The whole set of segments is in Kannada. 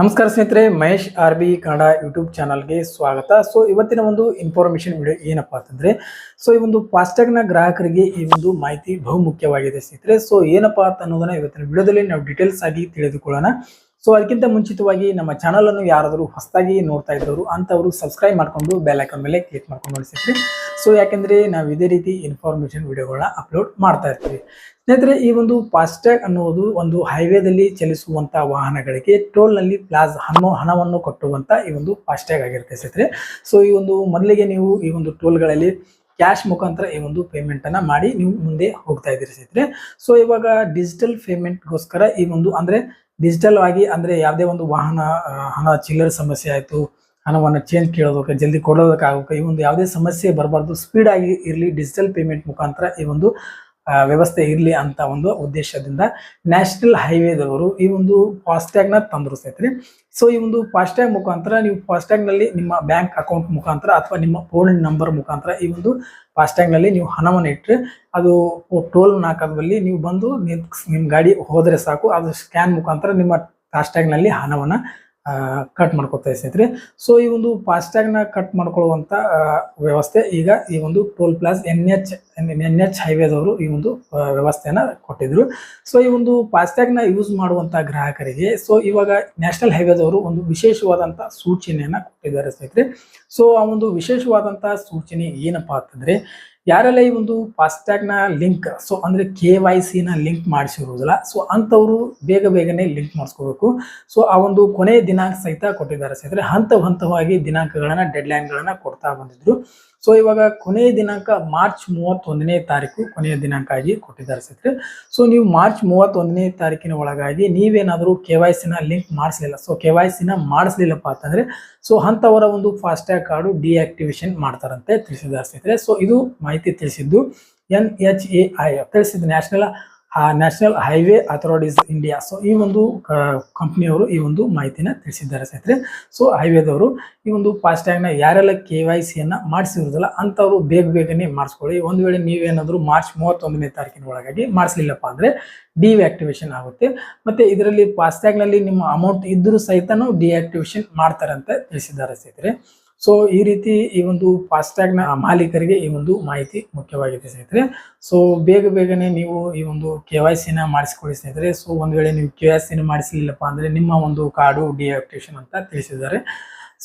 ನಮಸ್ಕಾರ ಸ್ನೇಹಿತರೆ, Mahesh R B Kannada YouTube ಚಾನಲ್ಗೆ ಸ್ವಾಗತ. ಸೊ ಇವತ್ತಿನ ಒಂದು ಇನ್ಫಾರ್ಮೇಷನ್ ವಿಡಿಯೋ ಏನಪ್ಪಾ ಅಂತಂದ್ರೆ ಸೊ ಈ ಒಂದು ಫಾಸ್ಟ್ಯಾಗ್ನ ಗ್ರಾಹಕರಿಗೆ ಈ ಒಂದು ಮಾಹಿತಿ ಬಹುಮುಖ್ಯವಾಗಿದೆ ಸ್ನೇಹಿತರೆ. ಸೊ ಏನಪ್ಪಾ ಅಂತ ಅನ್ನೋದನ್ನ ಇವತ್ತಿನ ವಿಡಿಯೋದಲ್ಲಿ ನಾವು ಡೀಟೇಲ್ಸ್ ಆಗಿ ತಿಳಿದುಕೊಳ್ಳೋಣ. ಸೊ ಅದಕ್ಕಿಂತ ಮುಂಚಿತವಾಗಿ ನಮ್ಮ ಚಾನಲನ್ನು ಯಾರಾದರೂ ಹೊಸದಾಗಿ ನೋಡ್ತಾ ಇದ್ದವರು ಅಂತವರು ಸಬ್ಸ್ಕ್ರೈಬ್ ಮಾಡ್ಕೊಂಡು ಐಕಾನ್ ಮೇಲೆ ಕ್ಲಿಕ್ ಮಾಡ್ಕೊಂಡು ನೋಡಿ ಸೊ ಯಾಕೆಂದ್ರೆ ನಾವು ಇದೇ ರೀತಿ ಇನ್ಫಾರ್ಮೇಷನ್ ವಿಡಿಯೋಗಳನ್ನ ಅಪ್ಲೋಡ್ ಮಾಡ್ತಾ ಇರ್ತೀವಿ. ಸ್ನೇಹಿತರೆ, ಈ ಒಂದು ಫಾಸ್ಟ್ಯಾಗ್ ಅನ್ನುವುದು ಒಂದು ಹೈವೇದಲ್ಲಿ ಚಲಿಸುವಂತಹ ವಾಹನಗಳಿಗೆ ಟೋಲ್ನಲ್ಲಿ ಪ್ಲಾಸ್ ಹಣ ಹಣವನ್ನು ಕಟ್ಟುವಂತ ಈ ಒಂದು ಫಾಸ್ಟ್ಯಾಗ್ ಆಗಿರುತ್ತೆ ಸ್ನೇಹಿತರೆ. ಸೊ ಈ ಒಂದು ಮೊದಲಿಗೆ ನೀವು ಈ ಒಂದು ಟೋಲ್ಗಳಲ್ಲಿ ಕ್ಯಾಶ್ ಮುಖಾಂತರ ಈ ಒಂದು ಪೇಮೆಂಟ್ ಅನ್ನ ಮಾಡಿ ನೀವು ಮುಂದೆ ಹೋಗ್ತಾ ಇದ್ದೀರಿ ಸ್ನೇಹಿತರೆ. ಸೊ ಇವಾಗ ಡಿಜಿಟಲ್ ಪೇಮೆಂಟ್ಗೋಸ್ಕರ ಈ ಒಂದು ಅಂದ್ರೆ ಡಿಜಿಟಲ್ ಆಗಿ ಅಂದ್ರೆ ಯಾವುದೇ ಒಂದು ವಾಹನ ಹಣ ಚಿಲ್ಲರೆ ಸಮಸ್ಯೆ ಆಯ್ತು, ಹಣವನ್ನು ಚೇಂಜ್ ಕೇಳೋದಕ್ಕೆ, ಜಲ್ದಿ ಕೊಡೋದಕ್ಕಾಗಕ್ಕೆ ಈ ಒಂದು ಯಾವುದೇ ಸಮಸ್ಯೆ ಬರಬಾರ್ದು ಸ್ಪೀಡ್ ಆಗಿ ಇರಲಿ ಡಿಜಿಟಲ್ ಪೇಮೆಂಟ್ ಮುಖಾಂತರ ಈ ಒಂದು ವ್ಯವಸ್ಥೆ ಇರಲಿ ಅಂತ ಒಂದು ಉದ್ದೇಶದಿಂದ ನ್ಯಾಷನಲ್ ಹೈವೇದವರು ಈ ಒಂದು ಫಾಸ್ಟ್ಯಾಗ್ನ ತಂದ್ರು ಸ್ನೇಹಿತರೆ ಸೊ ಈ ಒಂದು ಫಾಸ್ಟ್ಯಾಗ್ ಮುಖಾಂತರ ನೀವು ಫಾಸ್ಟ್ಯಾಗ್ನಲ್ಲಿ ನಿಮ್ಮ ಬ್ಯಾಂಕ್ ಅಕೌಂಟ್ ಮುಖಾಂತರ ಅಥವಾ ನಿಮ್ಮ ಫೋನ್ ನಂಬರ್ ಮುಖಾಂತರ ಈ ಒಂದು ಫಾಸ್ಟ್ಯಾಗ್ನಲ್ಲಿ ನೀವು ಹಣವನ್ನು ಇಟ್ಟರೆ ಅದು ಟೋಲ್ ನಾಕದಲ್ಲಿ ನೀವು ಬಂದು ನಿಮ್ಮ ಗಾಡಿ ಹೋದರೆ ಸಾಕು. ಅದು ಸ್ಕ್ಯಾನ್ ಮುಖಾಂತರ ನಿಮ್ಮ ಫಾಸ್ಟ್ಯಾಗ್ನಲ್ಲಿ ನಲ್ಲಿ ಹಣವನ್ನ ಕಟ್ ಮಾಡ್ಕೊತಾ ಸ್ನೇಹಿತರೆ ಸೊ ಈ ಒಂದು ಫಾಸ್ಟ್ಯಾಗ್ನ ಕಟ್ ಮಾಡ್ಕೊಳ್ಳುವಂತ ವ್ಯವಸ್ಥೆ ಈಗ ಈ ಒಂದು toll plaza N H N H ಹೈವೇದವರು ಈ ಒಂದು ವ್ಯವಸ್ಥೆಯನ್ನು ಕೊಟ್ಟಿದ್ರು. ಸೊ ಈ ಒಂದು ಫಾಸ್ಟ್ಯಾಗ್ನ ಯೂಸ್ ಮಾಡುವಂಥ ಗ್ರಾಹಕರಿಗೆ ಸೊ ಇವಾಗ ನ್ಯಾಷನಲ್ ಹೈವೇದವರು ಒಂದು ವಿಶೇಷವಾದಂಥ ಸೂಚನೆಯನ್ನು ಕೊಟ್ಟಿದ್ದಾರೆ ಸ್ನೇಹಿತರೆ. ಸೊ ಆ ಒಂದು ವಿಶೇಷವಾದಂಥ ಸೂಚನೆ ಏನಪ್ಪಾ ಅಂತಂದ್ರೆ, ಯಾರೆಲ್ಲ ಈ ಒಂದು ಫಾಸ್ಟ್ಯಾಗ್ನ ಲಿಂಕ್ ಸೊ ಅಂದ್ರೆ ಕೆ ವೈ ಸಿನ ಲಿಂಕ್ ಮಾಡಿಸಿರುವುದಿಲ್ಲ ಸೊ ಅಂತವರು ಬೇಗ ಬೇಗನೆ ಲಿಂಕ್ ಮಾಡಿಸ್ಕೋಬೇಕು. ಸೊ ಆ ಒಂದು ಕೊನೆ ದಿನಾಂಕ ಸಹಿತ ಕೊಟ್ಟಿದ್ದಾರೆ ಸ್ನೇಹಿತರೆ. ಹಂತ ಹಂತವಾಗಿ ದಿನಾಂಕಗಳನ್ನು ಡೆಡ್ ಗಳನ್ನ ಕೊಡ್ತಾ ಬಂದಿದ್ರು. ಸೊ ಇವಾಗ ಕೊನೆಯ ದಿನಾಂಕ ಮಾರ್ಚ್ ಮೂವತ್ತೊಂದನೇ ತಾರೀಕು ಕೊನೆಯ ದಿನಾಂಕ ಆಗಿ ಕೊಟ್ಟಿದ್ದಾರೆ ಸ್ನೇಹಿತರೆ ಸೊ ನೀವು ಮಾರ್ಚ್ ಮೂವತ್ತೊಂದನೇ ತಾರೀಕಿನ ಒಳಗಾಗಿ ನೀವೇನಾದರೂ ಕೆ ವೈ ಸಿನ ಲಿಂಕ್ ಮಾಡಿಸಲಿಲ್ಲ. ಸೊ ಕೆ ವೈ ಸಿನ ಮಾಡಿಸ್ಲಿಲ್ಲಪ್ಪ ಅಂತಂದರೆ ಸೊ ಅಂಥವರ ಒಂದು ಫಾಸ್ಟ್ಯಾಗ್ ಕಾರ್ಡು ಡಿಆಕ್ಟಿವೇಶನ್ ಮಾಡ್ತಾರಂತೆ ತಿಳಿಸಿದ್ದಾರೆ ಸ್ನೇಹಿತರೆ ಸೊ ಇದು ಮಾಹಿತಿ ತಿಳಿಸಿದ್ದು ಎನ್ ಎಚ್ ಎ ಐ ತಿಳಿಸಿದ್ದು national national highway authorities India so ಈ ಒಂದು ಕಂಪ್ನಿಯವರು ಈ ಒಂದು ಮಾಹಿತಿನ ತಿಳಿಸಿದ್ದಾರೆ ಸ್ನೇಹಿತರೆ. ಸೊ ಹೈವೇದವರು ಈ ಒಂದು ಫಾಸ್ಟ್ಯಾಗ್ನ ಯಾರೆಲ್ಲ ಕೆ ವೈ ಸಿಯನ್ನು ಮಾಡಿಸಿರೋದಿಲ್ಲ ಅಂಥವ್ರು ಬೇಗ ಬೇಗನೆ ಮಾಡಿಸ್ಕೊಳ್ಳಿ. ಒಂದು ವೇಳೆ ನೀವೇನಾದರೂ ಮಾರ್ಚ್ ಮೂವತ್ತೊಂದನೇ ತಾರೀಕಿನ ಒಳಗಾಗಿ ಮಾಡಿಸ್ಲಿಲ್ಲಪ್ಪ ಅಂದರೆ ಡಿಆಕ್ಟಿವೇಶನ್ ಆಗುತ್ತೆ. ಮತ್ತೆ ಇದರಲ್ಲಿ ಫಾಸ್ಟ್ಯಾಗ್ನಲ್ಲಿ ನಿಮ್ಮ ಅಮೌಂಟ್ ಇದ್ದರೂ ಸಹಿತನೂ ಡಿಆಕ್ಟಿವೇಶನ್ ಅಂತ ತಿಳಿಸಿದ್ದಾರೆ ಸ್ನೇಹಿತರೆ. ಸೊ ಈ ರೀತಿ ಈ ಒಂದು ಫಾಸ್ಟ್ಯಾಗ್ನ ಮಾಲೀಕರಿಗೆ ಈ ಒಂದು ಮಾಹಿತಿ ಮುಖ್ಯವಾಗಿದೆ ಸ್ನೇಹಿತರೆ. ಸೊ ಬೇಗ ಬೇಗನೆ ನೀವು ಈ ಒಂದು ಕೆ ವೈ ಸಿನ ಮಾಡಿಸ್ಕೊಳ್ಳಿ ಸ್ನೇಹಿತರೆ. ಸೊ ಒಂದು ವೇಳೆ ನೀವು ಕೆ ವೈ ಸಿನ ಮಾಡಿಸಲಿಲ್ಲಪ್ಪ ಅಂದರೆ ನಿಮ್ಮ ಒಂದು ಕಾರ್ಡು ಡಿಆಕ್ಟಿವೇಶನ್ ಅಂತ ತಿಳಿಸಿದ್ದಾರೆ.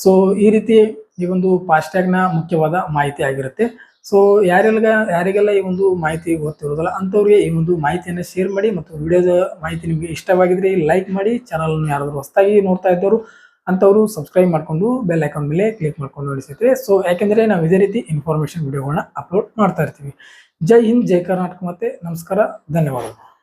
ಸೊ ಈ ರೀತಿ ಈ ಒಂದು ಫಾಸ್ಟ್ಯಾಗ್ನ ಮುಖ್ಯವಾದ ಮಾಹಿತಿ ಆಗಿರುತ್ತೆ. ಸೊ ಯಾರೆಲ್ಲ ಯಾರಿಗೆಲ್ಲ ಈ ಒಂದು ಮಾಹಿತಿ ಗೊತ್ತಿರೋದಿಲ್ಲ ಅಂಥವ್ರಿಗೆ ಈ ಒಂದು ಮಾಹಿತಿಯನ್ನು ಶೇರ್ ಮಾಡಿ ಮತ್ತು ವಿಡಿಯೋದ ಮಾಹಿತಿ ನಿಮಗೆ ಇಷ್ಟವಾಗಿದ್ರೆ ಲೈಕ್ ಮಾಡಿ ಚಾನಲನ್ನು ಯಾರಾದರೂ ಹೊಸದಾಗಿ ನೋಡ್ತಾ ಇದ್ದವರು ಅಂಥವರು ಸಬ್ಸ್ಕ್ರೈಬ್ ಮಾಡಿಕೊಂಡು ಬೆಲ್ ಐಕಾನ್ ಮೇಲೆ ಕ್ಲಿಕ್ ಮಾಡ್ಕೊಂಡು ನೋಡಿ ಸೊ ಯಾಕೆಂದರೆ ನಾವು ಇದೇ ರೀತಿ ಇನ್ಫಾರ್ಮೇಷನ್ ವಿಡಿಯೋಗಳನ್ನ ಅಪ್ಲೋಡ್ ಮಾಡ್ತಾ ಇರ್ತೀವಿ. ಜೈ ಹಿಂದ್, ಜೈ ಕರ್ನಾಟಕ ಮತ್ತೆ ನಮಸ್ಕಾರ, ಧನ್ಯವಾದಗಳು.